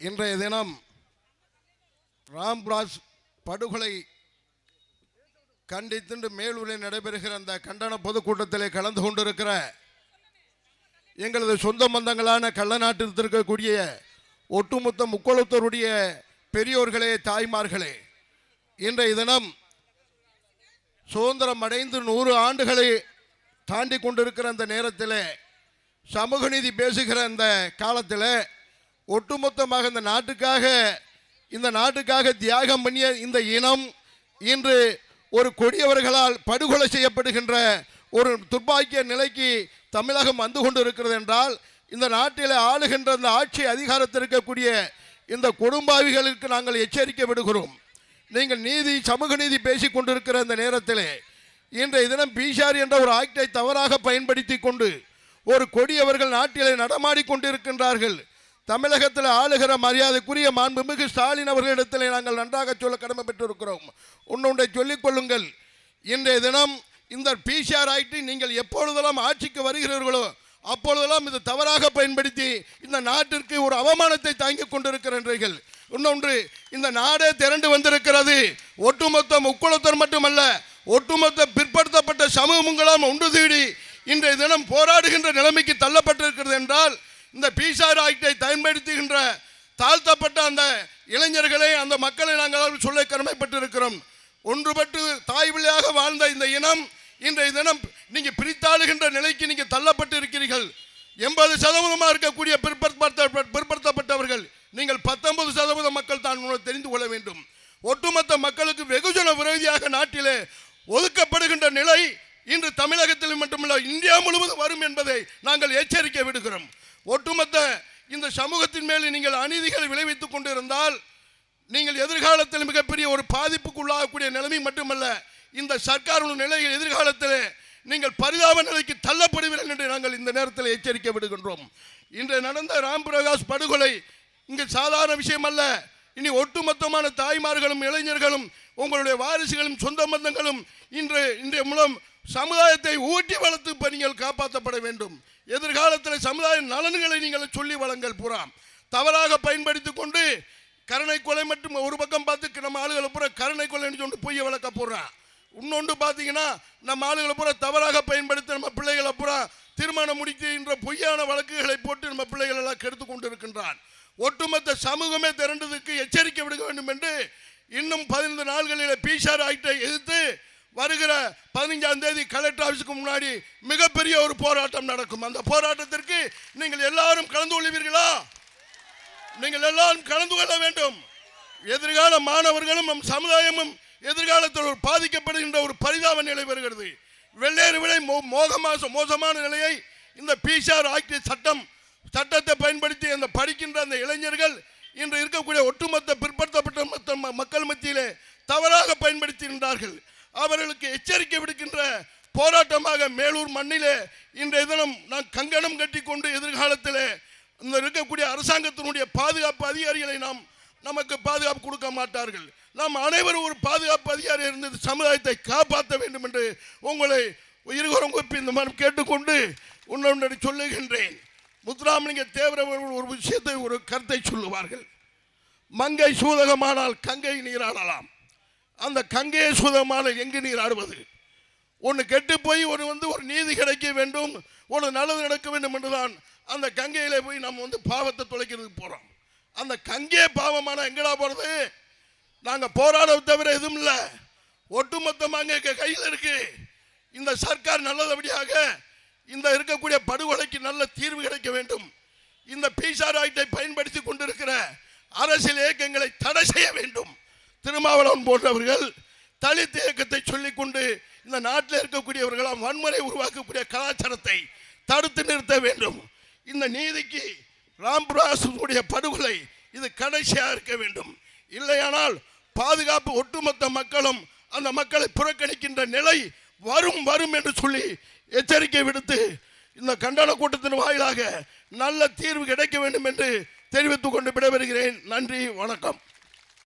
இன்றைய தினம் ராம்ராஜ் படுகொலை கண்டித்து மேலூரில் நடைபெறுகிற அந்த கண்டன பொதுக்கூட்டத்திலே கலந்து கொண்டிருக்கிற எங்களது சொந்த பந்தங்களான கள்ளநாட்டில் இருக்கக்கூடிய ஒட்டுமொத்த முக்கோளத்தருடைய பெரியோர்களே தாய்மார்களே இன்றைய தினம் சுதந்திரம் அடைந்து நூறு ஆண்டுகளை தாண்டி கொண்டிருக்கிற அந்த நேரத்தில் சமூக நீதி பேசுகிற அந்த காலத்தில் ஒட்டுமொத்தமாக இந்த நாட்டுக்காக இந்த நாட்டுக்காக தியாகம் பண்ணிய இந்த இனம் இன்று ஒரு கொடியவர்களால் படுகொலை செய்யப்படுகின்ற ஒரு துர்பாக்கிய நிலைக்கு தமிழகம் வந்து கொண்டு இருக்கிறது என்றால் இந்த நாட்டில் ஆளுகின்ற அந்த ஆட்சி அதிகாரத்தில் இருக்கக்கூடிய இந்த குடும்பாவிகளுக்கு நாங்கள் எச்சரிக்கை விடுகிறோம். நீங்கள் நீதி சமூக நீதி பேசி கொண்டிருக்கிற இந்த நேரத்தில் இன்றைய தினம் பீஷார் என்ற ஒரு ஆக்டை தவறாக பயன்படுத்தி கொண்டு ஒரு கொடியவர்கள் நாட்டிலே நடமாடி கொண்டிருக்கின்றார்கள். தமிழகத்தில் ஆளுகிற மரியாதைக்குரிய மாண்புமிகு ஸ்டாலின் அவர்களிடத்தில் நாங்கள் நன்றாக சொல்ல கடமை பெற்றிருக்கிறோம் உன்னொன்றை சொல்லிக் கொள்ளுங்கள். இன்றைய தினம் இந்த பிசிஆர் ஆக்டை நீங்கள் எப்பொழுதெல்லாம் ஆட்சிக்கு வருகிறீர்களோ அப்பொழுதெல்லாம் இது தவறாக பயன்படுத்தி இந்த நாட்டிற்கு ஒரு அவமானத்தை தாங்கிக் கொண்டிருக்கிறீர்கள். இன்னொன்று இந்த நாடே திரண்டு வந்திருக்கிறது. ஒட்டுமொத்த முக்குளத்தர் மட்டுமல்ல ஒட்டுமொத்த பிற்படுத்தப்பட்ட சமூகங்களும் ஒன்று தீடி இன்றைய தினம் போராடுகின்ற நிலைமைக்கு தள்ளப்பட்டிருக்கிறது என்றால் இந்த பீசார் ஆக்டை பயன்படுத்துகின்ற தாழ்த்தப்பட்ட அந்த இளைஞர்களை அந்த மக்களை நாங்கள் சொல்ல கடமைப்பட்டிருக்கிறோம். ஒன்றுபட்டு தாய் வழியாக வாழ்ந்த இந்த இனம் இன்றைய தினம் நீங்க பிரித்தாளுகின்ற நிலைக்கு நீங்க தள்ளப்பட்டு இருக்கிறீர்கள் எண்பது சதவீதமாக இருக்கக்கூடிய பிற்படுத்த பிற்படுத்தப்பட்டவர்கள் நீங்கள் பத்தொன்பது சதவீத மக்கள் தான் தெரிந்து கொள்ள வேண்டும். ஒட்டுமொத்த மக்களுக்கு வெகுஜன விரோதியாக நாட்டிலே ஒதுக்கப்படுகின்ற நிலை இன்று தமிழகத்தில் மட்டுமல்ல இந்தியா முழுவதும் வரும் என்பதை நாங்கள் எச்சரிக்கை விடுகிறோம். ஒட்டுமொத்த இந்த சமூகத்தின் மேல் நீங்கள் அநீதிகளை விளைவித்துக் கொண்டிருந்தால் நீங்கள் எதிர்காலத்தில் மிகப்பெரிய ஒரு பாதிப்புக்குள்ளாகக்கூடிய நிலைமை மட்டுமல்ல இந்த சர்க்காரின் நிலையில் எதிர்காலத்தில் நீங்கள் பரிதாப நிலைக்கு தள்ளப்படுவீர்கள் என்று நாங்கள் இந்த நேரத்தில் எச்சரிக்கை விடுகின்றோம். இன்று நடந்த ராம் பிரகாஷ் படுகொலை இங்கு சாதாரண விஷயம் அல்ல இனி ஒட்டுமொத்தமான தாய்மார்களும் இளைஞர்களும் உங்களுடைய வாரிசுகளும் சொந்த பந்தங்களும் இன்று இன்றைய மூலம் சமுதாயத்தை ஊட்டி வளர்த்து இப்போ நீங்கள் காப்பாற்றப்பட வேண்டும். எதிர்காலத்தில் சமுதாய நலன்களை நீங்கள் சொல்லி வளங்கள் பூரா. தவறாக பயன்படுத்திக் கொண்டு கருணை கொலை மட்டும் ஒரு பக்கம் பார்த்து நம்ம ஆளுகளை பூரா கருணை கொலைன்னு சொல்லி பொய்ய வளர்க்க போடுறான் இன்னொன்று பார்த்தீங்கன்னா நம்ம ஆளுகளை பூரா தவறாக பயன்படுத்தி நம்ம பிள்ளைகளை பூரா திருமணம் முடிக்கின்ற பொய்யான வழக்குகளை போட்டு நம்ம பிள்ளைகள் எல்லாம் கெடுத்து கொண்டு இருக்கின்றான் ஒட்டுமொத்த சமூகமே திரண்டதுக்கு எச்சரிக்கை விடுக்க வேண்டும் என்று இன்னும் பதினைந்து நாள்களில் பிசார் ஆக்டை எதிர்த்து வருகிற பதினஞ்சாம் தேதி கலெக்டர் ஆஃபீஸுக்கு முன்னாடி மிகப்பெரிய ஒரு போராட்டம் நடக்கும். அந்த போராட்டத்திற்கு நீங்கள் எல்லாரும் கலந்து கொள்வீர்களா? நீங்கள் எல்லாரும் கலந்து கொள்ள வேண்டும். எதிர்கால மாணவர்களும் நம் சமுதாயமும் எதிர்காலத்தில் ஒரு பாதிக்கப்படுகின்ற ஒரு பரிதாப நிலை வருகிறது. வெள்ளேறு விலை மோ- மோகமாக மோசமான நிலையை இந்த பிசிஆர் ஆக்டி சட்டம் சட்டத்தை பயன்படுத்தி அந்த படிக்கின்ற அந்த இளைஞர்கள் இன்று இருக்கக்கூடிய ஒட்டுமொத்த பிற்படுத்தப்பட்ட மத்த மக்கள் மத்தியிலே தவறாக பயன்படுத்துகின்றார்கள் அவர்களுக்கு எச்சரிக்கை விடுக்கின்ற போராட்டமாக மேலூர் மண்ணிலே இன்றைய தினம் நான் கங்கணம் கட்டி கொண்டு எதிர்காலத்திலே இந்த இருக்கக்கூடிய அரசாங்கத்தினுடைய பாதுகாப்பு அதிகாரிகளை நாம் நமக்கு பாதுகாப்பு கொடுக்க மாட்டார்கள். நாம் அனைவரும் ஒரு பாதுகாப்பு அதிகாரி இருந்தது சமுதாயத்தை காப்பாற்ற வேண்டும் என்று உங்களை இருவரும் கூப்பி இந்த மாதிரி கேட்டுக்கொண்டு உன்னொன்று சொல்லுகின்றேன். முத்துராமலிங்க தேவரவர்கள் ஒரு விஷயத்தை ஒரு கருத்தை சொல்லுவார்கள். மங்கை சூதகமானால் கங்கை நீராடலாம். அந்த கங்கையை சுதமான எங்கு நீராடுவது ஒன்று கெட்டு போய் ஒரு வந்து ஒரு நீதி கிடைக்க வேண்டும் ஒரு நல்லது நடக்க வேண்டும் என்றுதான் அந்த கங்கையில் போய் நம்ம வந்து பாவத்தை தொலைக்கிறதுக்கு போகிறோம் அந்த கங்கையே பாவமான எங்கடா போகிறது நாங்கள் போராட தவிர எதுவும் இல்லை. ஒட்டுமொத்தமாக எங்கள் கையில் இருக்குது இந்த சர்க்கார் நல்லதபடியாக இந்த இருக்கக்கூடிய படுகொலைக்கு நல்ல தீர்வு கிடைக்க வேண்டும். இந்த பிசார் ஆக்டை பயன்படுத்தி கொண்டிருக்கிற அரசியல் இயக்கங்களை தடை செய்ய வேண்டும். திருமாவளவன் போன்றவர்கள் தலித் இயக்கத்தை சொல்லிக்கொண்டு இந்த நாட்டில் இருக்கக்கூடியவர்களாம் வன்முறை உருவாக்கக்கூடிய கலாச்சாரத்தை தடுத்து நிறுத்த வேண்டும். இந்த நீதிக்கு ராம்பிராசுடைய படுகொலை இது கடைசியாக இருக்க வேண்டும். இல்லையானால் பாதுகாப்பு ஒட்டுமொத்த மக்களும் அந்த மக்களை புறக்கணிக்கின்ற நிலை வரும் வரும் என்று சொல்லி எச்சரிக்கை விடுத்து இந்த கண்டன கூட்டத்தின் வாயிலாக நல்ல தீர்வு கிடைக்க வேண்டும் என்று தெரிவித்துக் கொண்டு விடைபெறுகிறேன். நன்றி வணக்கம்.